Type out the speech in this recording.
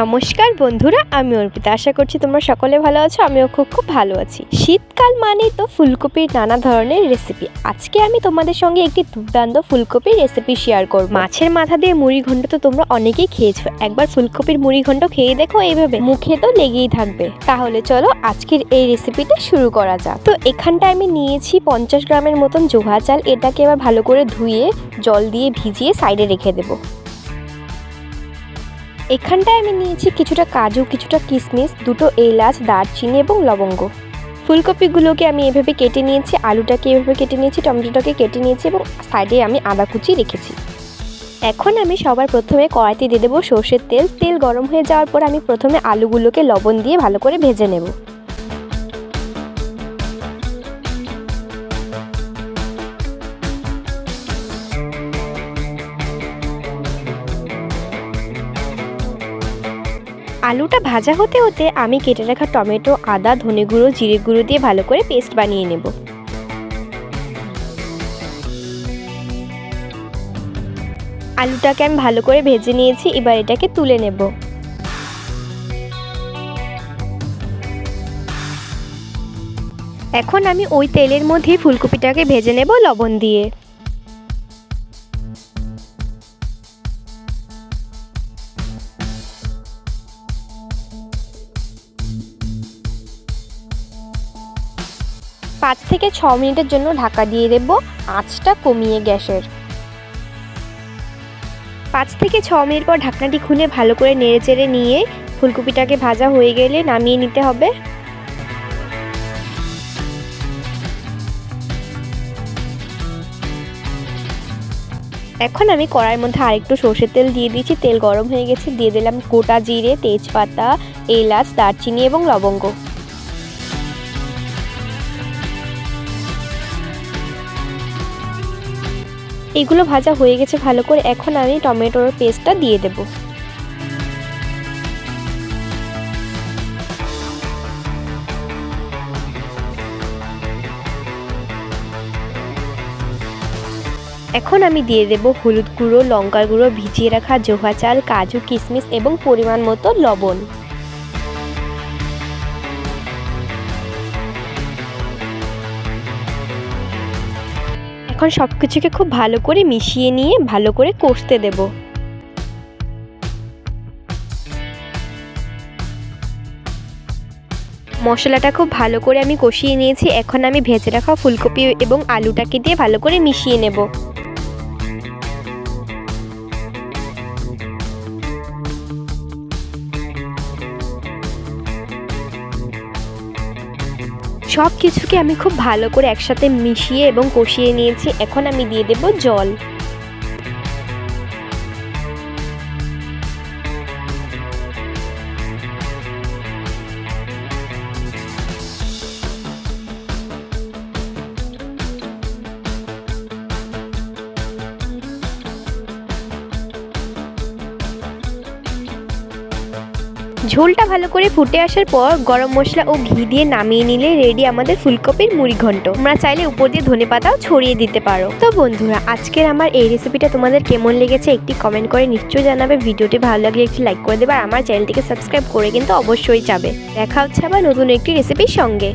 নমস্কার বন্ধুরা, আমি অর্পিতা। আশা করছি তোমরা সকলে ভালো আছো, আমিও খুব খুব ভালো আছি। শীতকাল মানেই তো ফুলকপির নানা ধরনের রেসিপি আজকে আমি তোমাদের সঙ্গে একটি দুর্দান্ত ফুলকপির রেসিপি শেয়ার করব। মাছের মাথা দিয়ে মুড়ি ঘন্ট তো তোমরা অনেকেই খেয়েছো। একবার ফুলকপির মুড়ি ঘন্ট খেয়ে দেখো এইভাবে। মুখে তো লেগেই থাকবে। তাহলে চলো আজকের এই রেসিপিটা শুরু করা যাক। তো এখানটায় আমি নিয়েছি পঞ্চাশ গ্রামের মতন জোহা চাল। এটাকে এবার ভালো করে ধুয়ে জল দিয়ে ভিজিয়ে সাইডে রেখে দেবো। এখানটায় আমি নিয়েছি কিছুটা কাজু, কিছুটা কিশমিশ দুটো এলাচ, দারচিনি এবং লবঙ্গ। ফুলকপিগুলোকে আমি এভাবে কেটে নিয়েছি, আলুটাকে এভাবে কেটে নিয়েছি, টমেটোটাকে কেটে নিয়েছি এবং সাইডে আমি আদা কুচি রেখেছি। এখন আমি সবার প্রথমে কড়াইতে দিয়ে দেবো সর্ষের তেল। তেল গরম হয়ে যাওয়ার পর আমি প্রথমে আলুগুলোকে লবণ দিয়ে ভালো করে ভেজে নেব। আলুটা ভাজা হতে হতে আমি কেটে রাখা টমেটো, আদা, ধনে গুঁড়ো, জিরে গুঁড়ো দিয়ে ভালো করে পেস্ট বানিয়ে নেব। আলুটাকে আমি ভালো করে ভেজে নিয়েছি, এবার এটাকে তুলে নেব। এখন আমি ওই তেলের মধ্যেই ফুলকপিটাকে ভেজে নেব লবণ দিয়ে। পাঁচ থেকে ছ মিনিটের জন্য ঢাকা দিয়ে দেব আঁচটা কমিয়ে গ্যাসের। পাঁচ থেকে ছ মিনিট পর ঢাকনাটি খুলে ভালো করে নেড়ে চেড়ে নিয়ে ফুলকপিটাকে ভাজা হয়ে গেলে নামিয়ে নিতে হবে। এখন আমি কড়াইয়ের মধ্যে আরেকটু সর্ষের তেল দিয়ে দিয়েছি, তেল গরম হয়ে গেছে। দিয়ে দিলাম গোটা জিরে, তেজপাতা, এলাচ, দারচিনি এবং লবঙ্গ। এগুলো ভাজা হয়ে গেছে ভালো করে। এখন আমি টমেটোর পেস্টটা দিয়ে দেব। এখন আমি দিয়ে দেব হলুদ গুঁড়ো, লঙ্কার গুঁড়ো, ভিজিয়ে রাখা জোহা চাল, কাজু, কিশমিশ এবং পরিমাণ মতো লবণ। এখন সব কিছুকে খুব ভালো করে মিশিয়ে নিয়ে ভালো করে কষতে দেব। মশলাটা খুব ভালো করে আমি কষিয়ে নিয়েছি। এখন আমি ভেজে রাখা ফুলকপি এবং আলুটাকে দিয়ে ভালো করে মিশিয়ে নেব। সব কিছুকে আমি খুব ভালো করে একসাথে মিশিয়ে এবং কষিয়ে নিয়েছি। এখন আমি দিয়ে দেব জল। ঝোলটা ভালো করে ফুটে আসার পর গরম মশলা ও ঘি দিয়ে নামিয়ে নিলে রেডি আমাদের ফুলকপির মুড়ি ঘন্ট। আমরা চাইলে উপর দিয়ে ধনে পাতাও ছড়িয়ে দিতে পারো। তো বন্ধুরা, আজকের আমার এই রেসিপিটা তোমাদের কেমন লেগেছে একটি কমেন্ট করে নিশ্চয়ই জানাবে। ভিডিওটি ভালো লাগলে একটি লাইক করে দেবে আর আমার চ্যানেলটিকে সাবস্ক্রাইব করে কিন্তু অবশ্যই যাবে। দেখা হচ্ছে আবার নতুন একটি রেসিপির সঙ্গে।